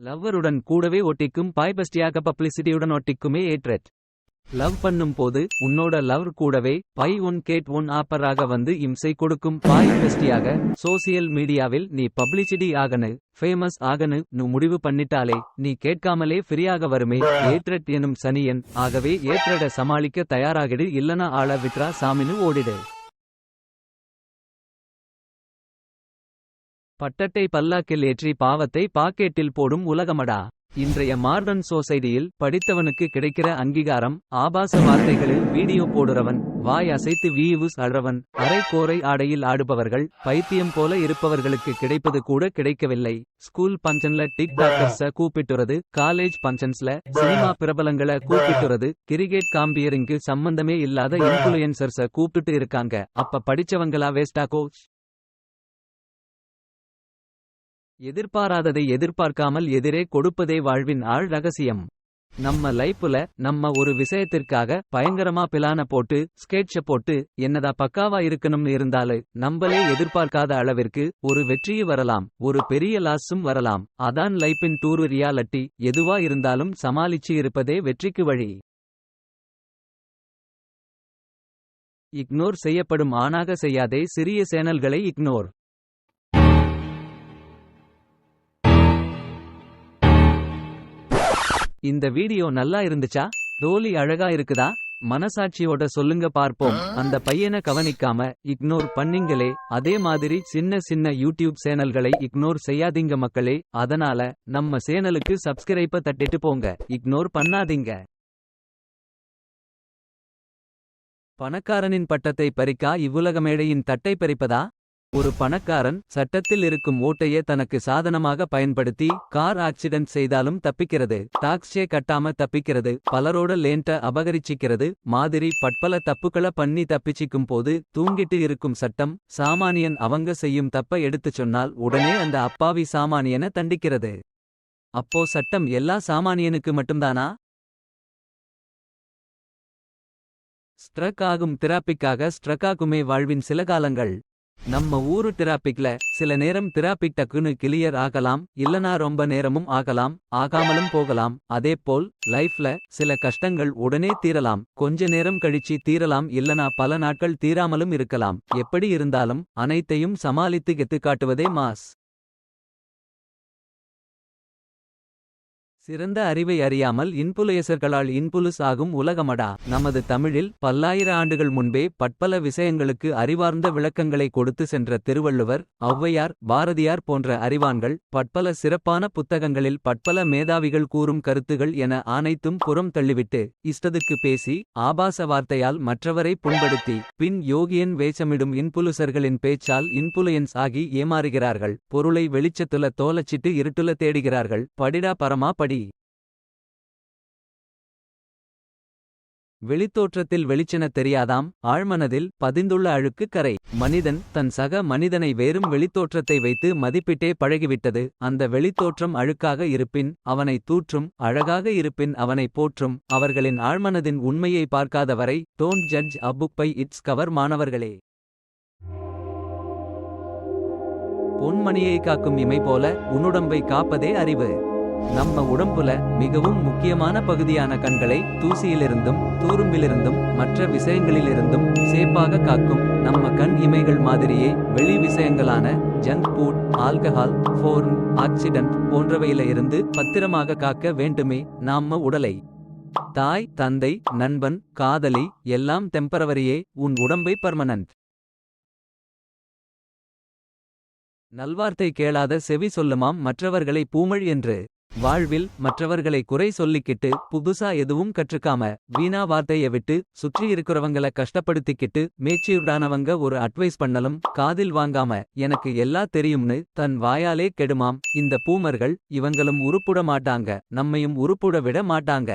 லவ்வருடன் கூடவே ஒட்டிக்கும் பாய்பஸ்டியாக பப்ளிசிட்டியுடன் ஒட்டிக்குமே ஏட்ரெட் லவ் பண்ணும் போது உன்னோட லவ் கூடவே பை ஒன் கேட் ஒன் ஆப்பராக வந்து இம்சை கொடுக்கும் பாய் பெஸ்டியாக சோசியல் மீடியாவில் நீ பப்ளிசிட்டி ஆகனு ஃபேமஸ் ஆகனு நு முடிவு பண்ணிட்டாலே நீ கேட்காமலே ஃப்ரீயாக வருமே ஏட்ரெட் எனும் சனியன் ஆகவே ஏற்றட சமாளிக்க தயாராகிடு இல்லனா ஆள விட்ரா சாமினு ஓடிடு. பட்டட்டை பல்லாக்கில் ஏற்றி பாவத்தை பாக்கெட்டில் போடும் உலகமடா. இன்றைய மாடர்ன் சொசைட்டியில் படித்தவனுக்கு கிடைக்கிற அங்கீகாரம் ஆபாச வார்த்தைகளில் வீடியோ போடுறவன் வாய் அசைத்து வியூஸ் அழறவன் அரை கோரை ஆடையில் ஆடுபவர்கள் பைத்தியம் போல இருப்பவர்களுக்கு கிடைப்பது கூட கிடைக்கவில்லை. ஸ்கூல் பஞ்சன்ல டிக் டாக்கர்ஸ கூப்பிட்டுறது காலேஜ் பஞ்சன்ஸ்ல சினிமா பிரபலங்களை கூப்பிட்டுறது கிரிக்கெட் காம்பியரிங்கு சம்பந்தமே இல்லாத இன்ஃபுளுயன்சர்ஸ கூப்பிட்டு இருக்காங்க. அப்ப படிச்சவங்களா வேஸ்டா கோச்? எதிர்பாராததை எதிர்பார்க்காமல் எதிரே கொடுப்பதே வாழ்வின் ஆள் ரகசியம். நம்ம லைஃப்ல நம்ம ஒரு விஷயத்திற்காக பயங்கரமா பிளான போட்டு ஸ்கெட்ச போட்டு என்னதா பக்காவா இருக்கணும்னு இருந்தாலு நம்மளே எதிர்பார்க்காத அளவிற்கு ஒரு வெற்றியும் வரலாம் ஒரு பெரிய லாஸும் வரலாம். அதான் லைஃபின் டூர் ரியாலிட்டி எதுவா இருந்தாலும் சமாளிச்சு இருப்பதே வெற்றிக்கு வழி. இக்னோர் செய்யப்படும் ஆணாக செய்யாதே சிறிய சேனல்களை இக்னோர் இந்த வீடியோ நல்லா இருந்துச்சா? ரோலி அழகா இருக்குதா? மனசாட்சியோட சொல்லுங்க பார்ப்போம். அந்த பையனை கவனிக்காம இக்னோர் பண்ணீங்களே. அதே மாதிரி சின்ன சின்ன யூடியூப் சேனல்களை இக்னோர் செய்யாதீங்க மக்களே. அதனால நம்ம சேனலுக்கு சப்ஸ்கிரைப்ப தட்டிட்டு போங்க. இக்னோர் பண்ணாதீங்க. பணக்காரனின் பட்டத்தை பறிக்கா இவ்வுலக மேடையின் தட்டை பறிப்பதா? ஒரு பணக்காரன் சட்டத்தில் இருக்கும் ஓட்டையே தனக்கு சாதனமாக பயன்படுத்தி கார் ஆக்சிடென்ட் செய்தாலும் தப்பிக்கிறது. டாக்ஸே கட்டாம தப்பிக்கிறது. பலரோட லேண்ட அபகரிச்சிக்கிறது. மாதிரி பட்பல தப்புக்களை பண்ணி தப்பிச்சிக்கும் போது தூங்கிட்டு இருக்கும் சட்டம் சாமானியன் அவங்க செய்யும் தப்ப எடுத்துச் சொன்னால் உடனே அந்த அப்பாவி சாமானியனை தண்டிக்கிறது. அப்போ சட்டம் எல்லா சாமானியனுக்கு மட்டும்தானா? ஸ்ட்ரக் ஆகும் திராப்பிக்காக ஸ்ட்ரக் ஆகுமே வாழ்வின் சில காலங்கள். நம்ம ஊரு டிராபிக்ல சில நேரம் டிராபிக் டக்குன்னு கிளியர் ஆகலாம் இல்லனா ரொம்ப நேரமும் ஆகலாம் ஆகாமலும் போகலாம். அதேபோல் லைஃப்ல சில கஷ்டங்கள் உடனே தீரலாம். கொஞ்ச நேரம் கழிச்சு தீரலாம் இல்லனா பல நாட்கள் தீராமலும் இருக்கலாம். எப்படி இருந்தாலும் அனைத்தையும் சமாளித்து கெத்து காட்டுவதே மாஸ். சிறந்த அறிவை அறியாமல் இன்புலயசர்களால் இன்புலுஸ் ஆகும் உலகமடா. நமது தமிழில் பல்லாயிர ஆண்டுகள் முன்பே பட்பல விஷயங்களுக்கு அறிவார்ந்த விளக்கங்களை கொடுத்து சென்ற திருவள்ளுவர் ஔவையார் பாரதியார் போன்ற அறிவான்கள் பட்பல சிறப்பான புத்தகங்களில் பட்பல மேதாவிகள் கூறும் கருத்துகள் என அனைத்தும் புறம் தள்ளிவிட்டு இஷ்டத்துக்கு பேசி ஆபாச வார்த்தையால் மற்றவரை புண்படுத்தி பின் யோகியன் வேஷமிடும் இன்புலுசர்களின் பேச்சால் இன்புலுயன்ஸ் ஆகி ஏமாறுகிறார்கள். பொருளை வெளிச்சத்துல தோலச்சிட்டு இருட்டுல தேடுகிறார்கள். படிடா பரமா படி. வெளித்தோற்றத்தில் வெளிச்சென தெரியாதாம் ஆழ்மனதில் பதிந்துள்ள அழுக்கு கரை. மனிதன் தன் சக மனிதனை வேறும் வெளித்தோற்றத்தை வைத்து மதிப்பிட்டே பழகிவிட்டது. அந்த வெளித்தோற்றம் அழுக்காக இருப்பின் அவனை தூற்றும் அழகாக இருப்பின் அவனை போற்றும் அவர்களின் ஆழ்மனதின் உண்மையை பார்க்காதவரை don't judge a by its cover மாணவர்களே. பொன்மணியை காக்கும் இமை போல உன்னுடம்பை காப்பதே அறிவு. நம்ம உடம்புல மிகவும் முக்கியமான பகுதியான கண்களை தூசியிலிருந்தும் தூரும்பிலிருந்தும் மற்ற விஷயங்களிலிருந்தும் சேப்பாக காக்கும். நம்ம கண் இமைகள் மாதிரியே வெளி விஷயங்களான junk food alcohol porn accident போன்றவையில இருந்து பத்திரமாக காக்க வேண்டுமே நாம உடலை. தாய் தந்தை நண்பன் காதலி எல்லாம் டெம்பரவரியே உன் உடம்பை பர்மனன்ட் நல்வார்த்தை கேளாத செவி சொல்லுமாம் மற்றவர்களை பூமழ் என்று. வாழ்வில் மற்றவர்களை குறை சொல்லிக்கிட்டு புதுசா எதுவும் கற்றுக்காம வீணா வார்த்தைய விட்டு சுற்றி இருக்கிறவங்கள கஷ்டப்படுத்திக்கிட்டு மேச்சியுடானவங்க ஒரு அட்வைஸ் பண்ணலும் காதில் வாங்காம எனக்கு எல்லா தெரியும்னு தன் வாயாலே கெடுமாம். இந்த பூமர்கள் இவங்களும் உருப்புட மாட்டாங்க நம்மையும் உருப்புட விட மாட்டாங்க.